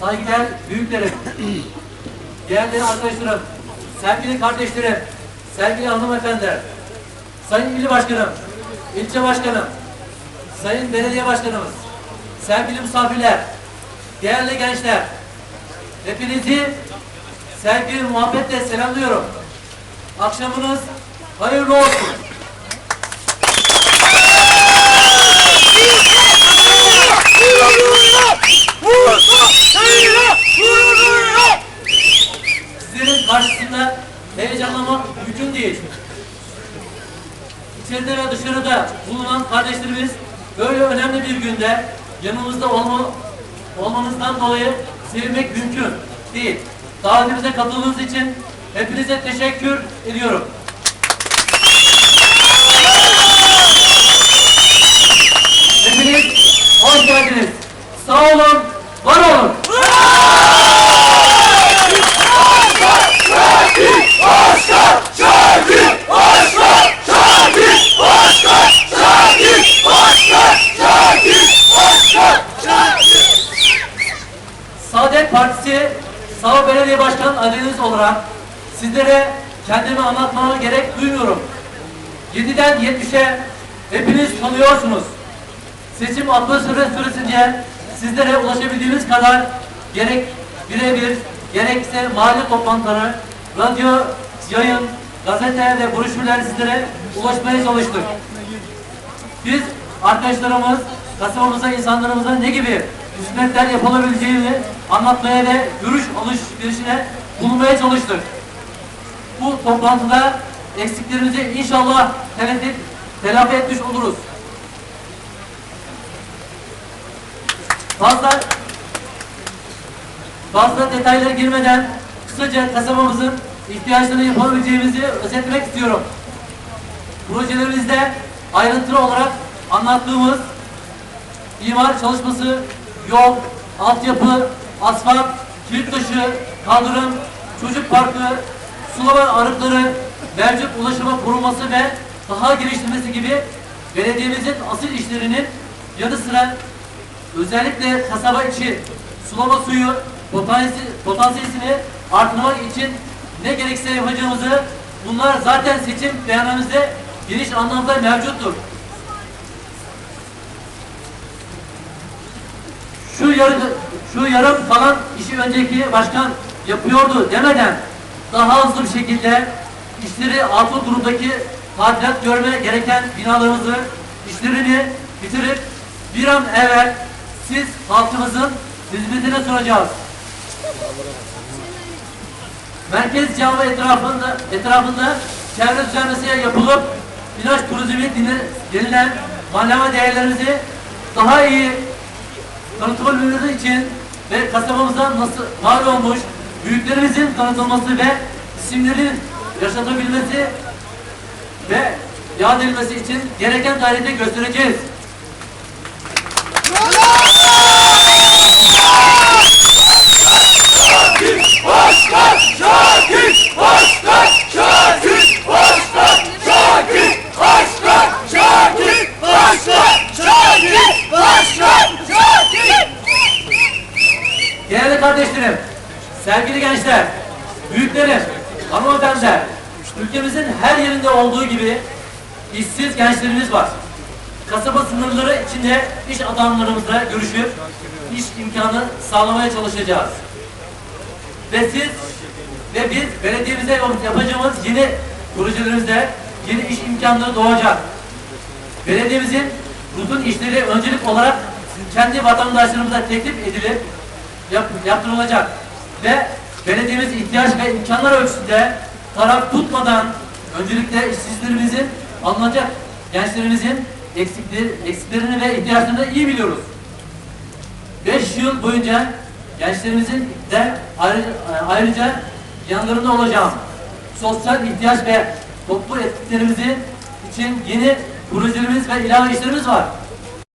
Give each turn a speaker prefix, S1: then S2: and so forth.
S1: saygıdeğer büyüklerim, değerli arkadaşlarım, sevgili kardeşlerim, sevgili hanımefendiler, sayın il başkanım, ilçe başkanım, sayın belediye başkanımız, sevgili misafirler, değerli gençler, hepinizi sevgi muhabbetle selamlıyorum. Akşamınız hayırlı olsun. Heyecanlamak mümkün değil. İçeride ve dışarıda bulunan kardeşlerimiz böyle önemli bir günde yanımızda olma, olmanızdan dolayı sevinmek mümkün değil. Davetimize katıldığınız için hepinize teşekkür ediyorum. Olarak sizlere kendimi anlatmama gerek duymuyorum. 7'den 70'e hepiniz tanıyorsunuz. Seçim atmosferi süresince sizlere ulaşabildiğimiz kadar gerek birebir gerekse mahalle toplantıları, radyo, yayın, gazete ve sizlere ulaşmaya çalıştık. Biz arkadaşlarımız, kasabamıza, insanlarımıza ne gibi hizmetler yapılabileceğini anlatmaya ve görüş alışverişine bulunmaya çalıştık. Bu toplantıda eksiklerimizi inşallah telafi, telafi etmiş oluruz. Fazla fazla detaylara girmeden kısaca kasabamızın ihtiyaçlarını yapabileceğimizi özetlemek istiyorum. Projelerimizde ayrıntılı olarak anlattığımız imar çalışması, yol, altyapı, asfalt, kilit taşı, kaldırım, çocuk parkı, sulama arıkları, mevcut ulaşıma korunması ve daha geliştirmesi gibi belediyemizin asıl işlerinin yanı sıra özellikle kasaba içi sulama suyu potansiyel, potansiyelini artırmak için ne gerekse yapacağımızı bunlar zaten seçim beyanımızda geniş anlamda mevcuttur. Şu yarım, şu yarım kalan işi önceki başkan yapıyordu demeden daha hızlı bir şekilde işleri atıl durumdaki tadilat görme gereken binalarımızı işlerini bitirip bir an evvel siz halkımızın hizmetine sunacağız. Merkez cami etrafında etrafında çevre düzenlemesi yapılıp ilaç turizmi denilen malzeme değerlerimizi daha iyi tanıtılabilmesi için ve kasabamıza nasıl var olmuş büyüklerimizin tanıtılması ve isimlerin yaşatabilmesi ve yad edilmesi için gereken gayreti göstereceğiz.
S2: Başkan Şakir! Başkan Şakir! Başkan Şakir! Başkan Şakir! Başkan Şakir! Başkan Şakir!
S1: Değerli kardeşlerim, sevgili gençler, büyüklerim, hanımefendiler, ülkemizin her yerinde olduğu gibi işsiz gençlerimiz var. Kasaba sınırları içinde iş adamlarımızla görüşüp iş imkanı sağlamaya çalışacağız. Ve siz ve biz belediyemize yapacağımız yeni projelerimizde yeni iş imkanları doğacak. Belediyemizin bütün işleri öncelik olarak kendi vatandaşlarımıza teklif edilip yap, yaptırılacak. Ve belediyemiz ihtiyaç ve imkanlar ölçüsünde taraf tutmadan öncelikle işsizlerimizin alınacak gençlerimizin eksikleri, eksiklerini ve ihtiyaçlarını iyi biliyoruz. 5 yıl boyunca gençlerimizin de ayrıca, ayrıca yanlarında olacağım. Sosyal ihtiyaç ve toplu etkinliklerimizi için yeni projelerimiz ve ilave işlerimiz var.